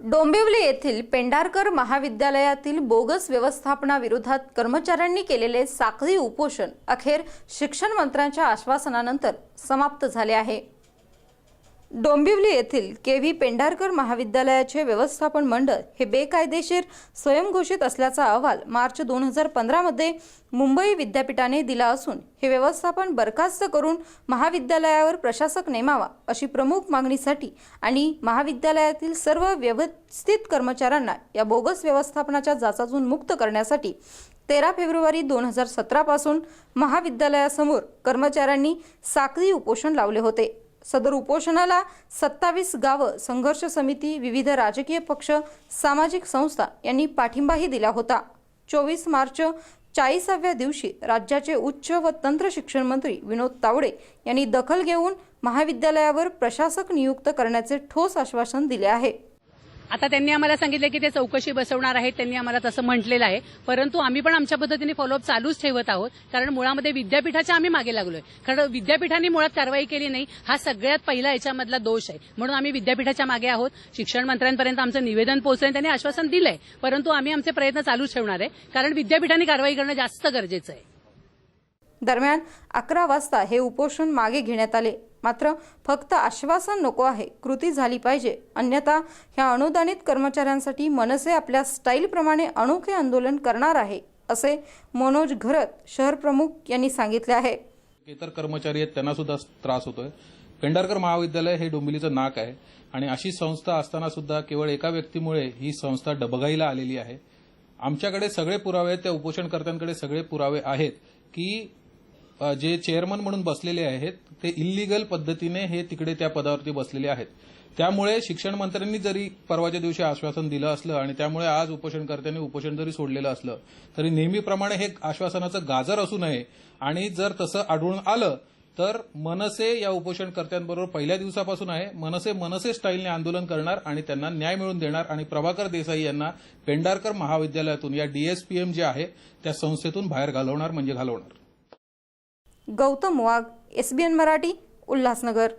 डोंबिवली येथील पेंढारकर महाविद्यालयातील बोगस व्यवस्थापनाविरोधात कर्मचाऱ्यांनी केलेले साखळी उपोषण अखेर शिक्षण मंत्र्यांच्या आश्वासनानंतर समाप्त झाले आहे. डोंबिवली येथील के व्ही पेंढारकर महाविद्यालयाचे व्यवस्थापन मंडळ हे बेकायदेशीर स्वयंघोषित असल्याचा अहवाल मार्च दोन हजार पंधरामध्ये मुंबई विद्यापीठाने दिला असून हे व्यवस्थापन बरखास्त करून महाविद्यालयावर प्रशासक नेमावा अशी प्रमुख मागणीसाठी आणि महाविद्यालयातील सर्व व्यवस्थित कर्मचाऱ्यांना या बोगस व्यवस्थापनाच्या जाचातून मुक्त करण्यासाठी तेरा फेब्रुवारी दोन हजार सतरापासून महाविद्यालयासमोर कर्मचाऱ्यांनी साखळी उपोषण लावले होते. सदर उपोषणाला सत्तावीस गावं संघर्ष समिती विविध राजकीय पक्ष सामाजिक संस्था यांनी पाठिंबाही दिला होता. चोवीस मार्च चाळीसाव्या दिवशी राज्याचे उच्च व तंत्र शिक्षण मंत्री विनोद तावडे यांनी दखल घेऊन महाविद्यालयावर प्रशासक नियुक्त करण्याचे ठोस आश्वासन दिले आहे. आता त्यांनी आम्हाला सांगितलं की ते चौकशी बसवणार आहेत त्यांनी आम्हाला तसं म्हटलेलं आहे. परंतु आम्ही पण आमच्या पद्धतीने फॉलोअप चालूच ठेवत आहोत कारण मुळामध्ये विद्यापीठाच्या आम्ही मागे लागलोय. कारण विद्यापीठाने मुळात कारवाई केली नाही हा सगळ्यात पहिला याच्यामधला दोष आहे. म्हणून आम्ही विद्यापीठाच्या मागे आहोत. शिक्षण मंत्र्यांपर्यंत आमचं निवेदन पोहोचलं त्यांनी आश्वासन दिलंय. परंतु आम्ही आमचे प्रयत्न चालूच ठेवणार आहे कारण विद्यापीठाने कारवाई करणं जास्त गरजेचं आहे. दरम्यान अकरा वाजता हे उपोषण मागे घेण्यात आले. मात्र फक्त आश्वासन नको आहे. कृती झाली पाहिजे. अन्यथा ह्या अनुदानित कर्मचाऱ्यांसाठी मनसे आपल्या स्टाईलप्रमाणे अनोखे आंदोलन करणार आहे असे मनोज घरत शहर प्रमुख यांनी सांगितले आहे. इतर कर्मचारी आहेत त्यांना सुद्धा त्रास होतोय. पेंढारकर महाविद्यालय हे डोंबिवलीचं नाक आहे आणि अशी संस्था असताना सुद्धा केवळ एका व्यक्तीमुळे ही संस्था डबघाईला आलेली आहे. आमच्याकडे सगळे पुरावे आहेत त्या उपोषणकर्त्यांकडे सगळे पुरावे आहेत की जे चेअरमन म्हणून बसलेले आहेत ते इल्लीगल पद्धतीने हे तिकडे त्या पदावरती बसलेले आहेत. त्यामुळे शिक्षण मंत्र्यांनी जरी परवाच्या दिवशी आश्वासन दिलं असलं आणि त्यामुळे आज उपोषणकर्त्यांनी उपोषण जरी सोडलेलं असलं तरी नेहमीप्रमाणे हे आश्वासनाचं गाजर असू नये. आणि जर तसं आढळून आलं तर मनसे या उपोषणकर्त्यांबरोबर पहिल्या दिवसापासून आहे. मनसे मनसे स्टाईलने आंदोलन करणार आणि त्यांना न्याय मिळवून देणार. आणि प्रभाकर देसाई यांना पेंडारकर महाविद्यालयातून या डीएसपीएम जे आहे त्या संस्थेतून बाहेर घालवणार म्हणजे घालवणार. Gautam Wagh S B N Marathi Ulhasnagar.